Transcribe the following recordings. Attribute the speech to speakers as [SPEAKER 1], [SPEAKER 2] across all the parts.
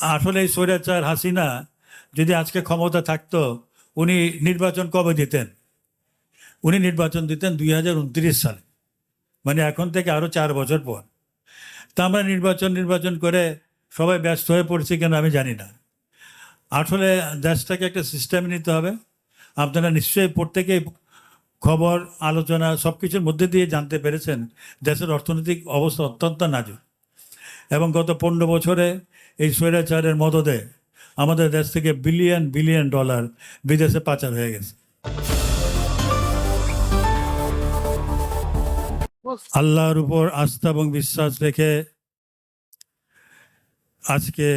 [SPEAKER 1] আসলে স্বৈরাচার হাসিনা যদি আজকে ক্ষমতা থাকতো, উনি নির্বাচন কবে দিতেন? উনি নির্বাচন দিতেন দুই হাজার উনত্রিশ সালে মানে এখন থেকে আরও চার বছর পর। তা আমরা নির্বাচন নির্বাচন করে সবাই ব্যস্ত হয়ে পড়ছি কেন আমি জানি না। আসলে দেশটাকে একটা সিস্টেম নিতে হবে। আপনারা নিশ্চয়ই প্রত্যেকেই খবর, আলোচনা সব কিছুর মধ্যে দিয়ে জানতে পেরেছেন, দেশের অর্থনৈতিক অবস্থা অত্যন্ত নাজুক। এবং গত পনেরো বছরে এই স্বৈরাচারের মদদে আমাদের দেশ থেকে বিলিয়ন বিলিয়ন ডলার বিদেশে পাচার হয়ে গেছে। আল্লাহর উপর আস্থা এবং বিশ্বাস রেখে আজকে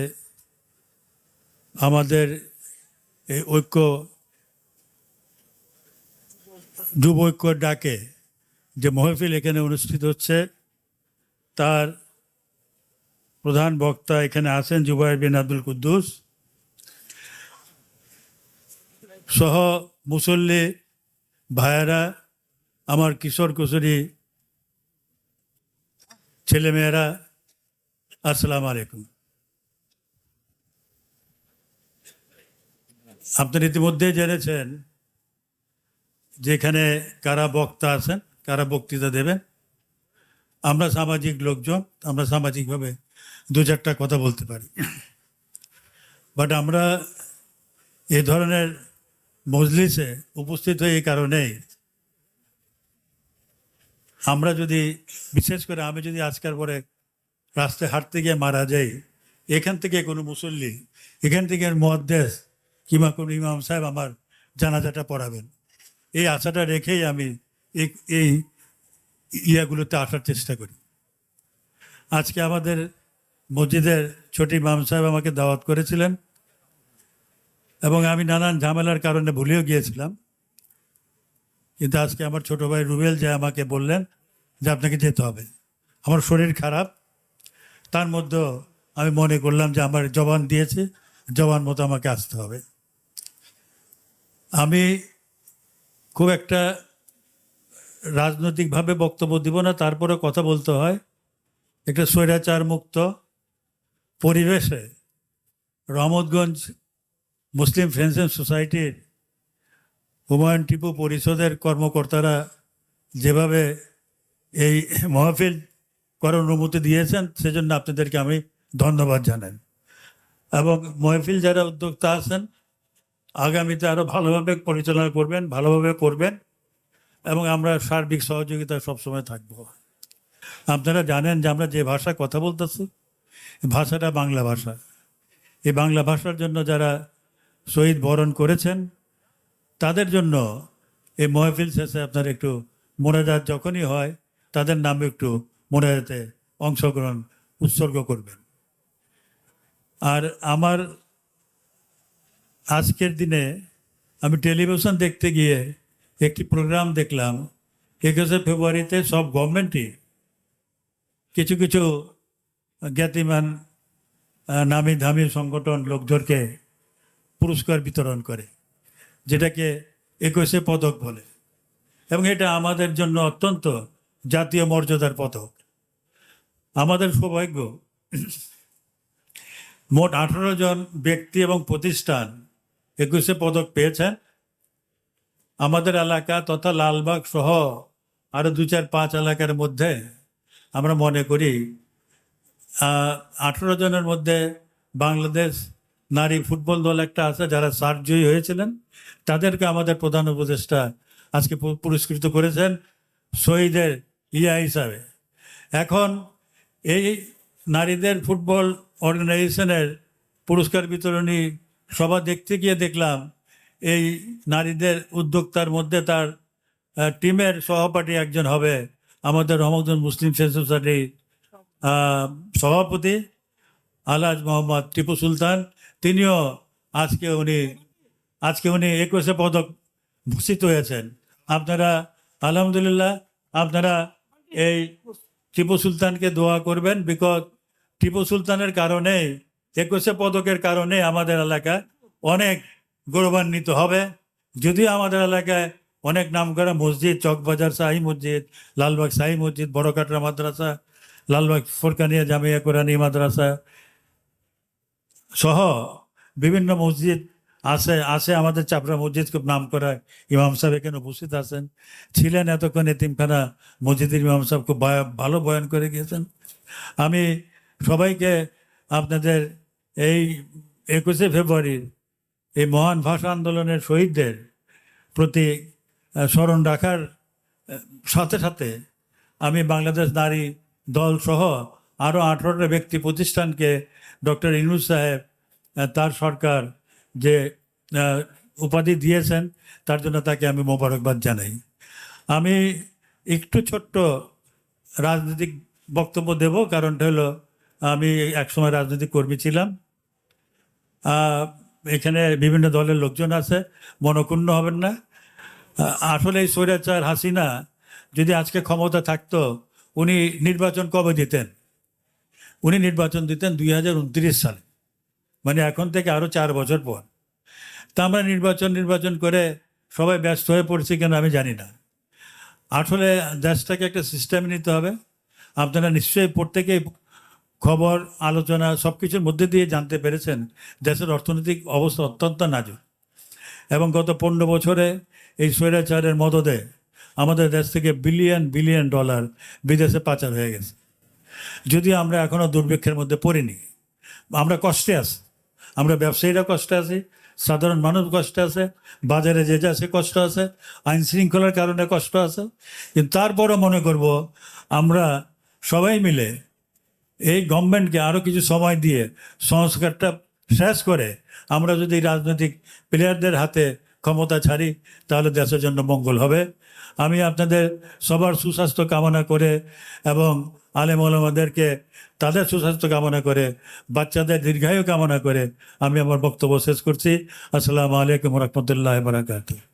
[SPEAKER 1] আমাদের এই ঐক্য, যুব ঐক্যর ডাকে যে মহফিল এখানে অনুষ্ঠিত হচ্ছে, তার প্রধান বক্তা এখানে আছেন জুবাইর বিন আব্দুল কুদ্দুস। সহ মুসল্লি ভাইয়েরা, আমার কিশোর কুশলী ছেলেমেয়েরা, আসসালামু আলাইকুম। আপনারা ইতিমধ্যে জেনেছেন যেখানে কারা বক্তা আছেন, কারা বক্তৃতা দেবেন। আমরা সামাজিক লোকজন, আমরা সামাজিকভাবে দু চারটা কথা বলতে পারি। বাট আমরা এ ধরনের মজলিসে উপস্থিত হয়ে এই কারণেই আমরা যদি, বিশেষ করে আমি যদি আজকের পরে রাস্তায় হাঁটতে গিয়ে মারা যাই, এখান থেকে কোনো মুসল্লি, এখান থেকে মহাদ্দেশ কিংবা কোনো ইমাম সাহেব আমার জানাজাটা পড়াবেন। এই আশাটা রেখেই আমি এই- এই ইয়াগুলোতে আসার চেষ্টা করি। আজকে আমাদের মসজিদের ছোট ইমাম সাহেব আমাকে দাওয়াত করেছিলেন এবং আমি নানান ঝামেলার কারণে ভুলেও গিয়েছিলাম। কিন্তু আজকে আমার ছোট ভাই রুবেল যে আমাকে বললেন যে আপনাকে যেতে হবে। আমার শরীর খারাপ। তার মধ্যেও আমি মনে করলাম যে আমার জবান দিয়েছে, জবান মতো আমাকে আসতে হবে। আমি খুব একটা রাজনৈতিকভাবে বক্তব্য দিব না তারপরে কথা বলতে হয়। একটা স্বৈরাচার মুক্ত পরিবেশে রহমতগঞ্জ মুসলিম ফ্রেন্ডস অ্যান্ড সোসাইটির হুমায়ুন টিপু পরিষদের কর্মকর্তারা যেভাবে এই মহফিল করার অনুমতি দিয়েছেন, সেজন্য আপনাদেরকে আমি ধন্যবাদ জানাই। এবং মহফিল যারা উদ্যোক্তা আছেন, আগামীতে আরও ভালোভাবে পরিচালনা করবেন, ভালোভাবে করবেন, এবং আমরা সার্বিক সহযোগিতা সবসময় থাকব। আপনারা জানেন যে আমরা যে ভাষা কথা বলতেছি ভাষাটা বাংলা ভাষা। এই বাংলা ভাষার জন্য যারা শহীদ বরণ করেছেন, তাদের জন্য এই মহফিল শেষে আপনার একটু মোনাজাত যখনই হয়, তাদের নামে একটু মোনাজাতে অংশগ্রহণ, উৎসর্গ করবেন। আর আমার আজকের দিনে আমি টেলিভিশন দেখতে গিয়ে একটি প্রোগ্রাম দেখলাম, একুশে ফেব্রুয়ারিতে সব গভর্নমেন্টই কিছু কিছু জ্ঞাতিমান নামি দামি সংগঠন লোকজনকে পুরস্কার বিতরণ করে, যেটাকে একুশে পদক বলে। এবং এটা আমাদের জন্য অত্যন্ত জাতীয় মর্যাদার পদক। আমাদের সৌভাগ্য, মোট আঠারো জন ব্যক্তি এবং প্রতিষ্ঠান একুশে পদক পেয়েছেন। আমাদের এলাকা তথা লালবাগ সহ আরও দু চার পাঁচ এলাকার মধ্যে আমরা মনে করি আঠারো জনের মধ্যে বাংলাদেশ নারী ফুটবল দল একটা আছে যারা সার জয়ী হয়েছিলেন। তাদেরকে আমাদের প্রধান উপদেষ্টা আজকে পুরস্কৃত করেছেন শহীদের ইয়া হিসাবে। এখন এই নারীদের ফুটবল অর্গানাইজেশনের পুরস্কার বিতরণী সভা দেখতে গিয়ে দেখলাম এই নারীদের উদ্যোক্তার মধ্যে তার টিমের সহপাঠী একজন হবে আমাদের রহমদুল মুসলিম সোসাইটির আহ, সভাপতি আলহাজ মোহাম্মদ টিপু সুলতান, তিনিও আজকে উনি আজকে উনি একুশে পদক ভূষিত হয়েছেন। আপনারা, আলহামদুলিল্লাহ, আপনারা এই টিপু সুলতানকে দোয়া করবেন বিকজ টিপু সুলতানের কারণে, একুশে পদকের কারণে আমাদের এলাকা অনেক গৌরবান্বিত হবে। যদিও আমাদের এলাকায় অনেক নাম করা মসজিদ, চকবাজার, শাহী মসজিদ, লালবাগ শাহী মসজিদ, বড়কাটরা মাদ্রাসা লালবাগ ফোরকানিয়া, জামিয়া কোরআনী মাদ্রাসা সহ বিভিন্ন মসজিদ আছে আছে আমাদের চাপড়া মসজিদ, খুব নাম করা ইমাম সাহেব এখানে উপস্থিত আছেন। ছিলেন এতক্ষণ এতিমখানা মসজিদের ইমাম সাহেব, খুব ভালো বয়ান করে গিয়েছেন। আমি সবাইকে আপনাদের এই একুশে ফেব্রুয়ারির এই মহান ভাষা আন্দোলনের শহীদদের প্রতি স্মরণ রাখার সাথে সাথে আমি বাংলাদেশ নারী দল সহ আরও আঠারোটা ব্যক্তি প্রতিষ্ঠানকে ডক্টর ইনুস সাহেব তার সরকার যে উপাধি দিয়েছেন, তার জন্য তাকে আমি মোবারকবাদ জানাই। আমি একটু ছোট্ট রাজনৈতিক বক্তব্য দেব, কারণটা হলো আমি একসময় রাজনৈতিক কর্মী ছিলাম। এখানে বিভিন্ন দলের লোকজন আছে, মনক্ষুণ্ণ হবেন না। আসলে এই স্বৈরাচার হাসিনা যদি আজকে ক্ষমতা থাকতো উনি নির্বাচন কবে দিতেন? উনি নির্বাচন দিতেন দুই হাজার উনত্রিশ সালে। মানে এখন থেকে আরও চার বছর পর। তা আমরা নির্বাচন নির্বাচন করে সবাই ব্যস্ত হয়ে পড়ছি কেন আমি জানি না। আসলে দেশটাকে একটা সিস্টেমে নিতে হবে। আপনারা নিশ্চয়ই প্রত্যেকেই খবর, আলোচনা সব কিছুর মধ্যে দিয়ে জানতে পেরেছেন দেশের অর্থনৈতিক অবস্থা অত্যন্ত নাজুক। এবং গত পনেরো বছরে এই স্বৈরাচারের মদদে আমাদের দেশ থেকে বিলিয়ন বিলিয়ন ডলার বিদেশে পাচার হয়ে গেছে। যদিও আমরা এখনও দুর্ভিক্ষের মধ্যে পড়িনি, আমরা কষ্টে আছি। আমরা ব্যবসায়ীরা কষ্টে আছি, সাধারণ মানুষ কষ্টে আছে, বাজারে যে যা সে কষ্ট আছে, আইন শৃঙ্খলার কারণে কষ্ট আছে। কিন্তু তারপরও মনে করব, আমরা সবাই মিলে এই গভর্নমেন্টকে আরও কিছু সময় দিয়ে সংস্কারটা শেষ করে আমরা যদি রাজনৈতিক প্লেয়ারদের হাতে ক্ষমতা ছাড়ি, তাহলে দেশের জন্য মঙ্গল হবে। আমি আপনাদের সবার সুস্বাস্থ্য কামনা করে এবং আলেম ওলামাদেরকে তাদের সুস্বাস্থ্য কামনা করে, বাচ্চাদের দীর্ঘায়ু কামনা করে আমি আমার বক্তব্য শেষ করছি। আসসালামু আলাইকুম রহমতুল্লাহ বারাকাতুহ।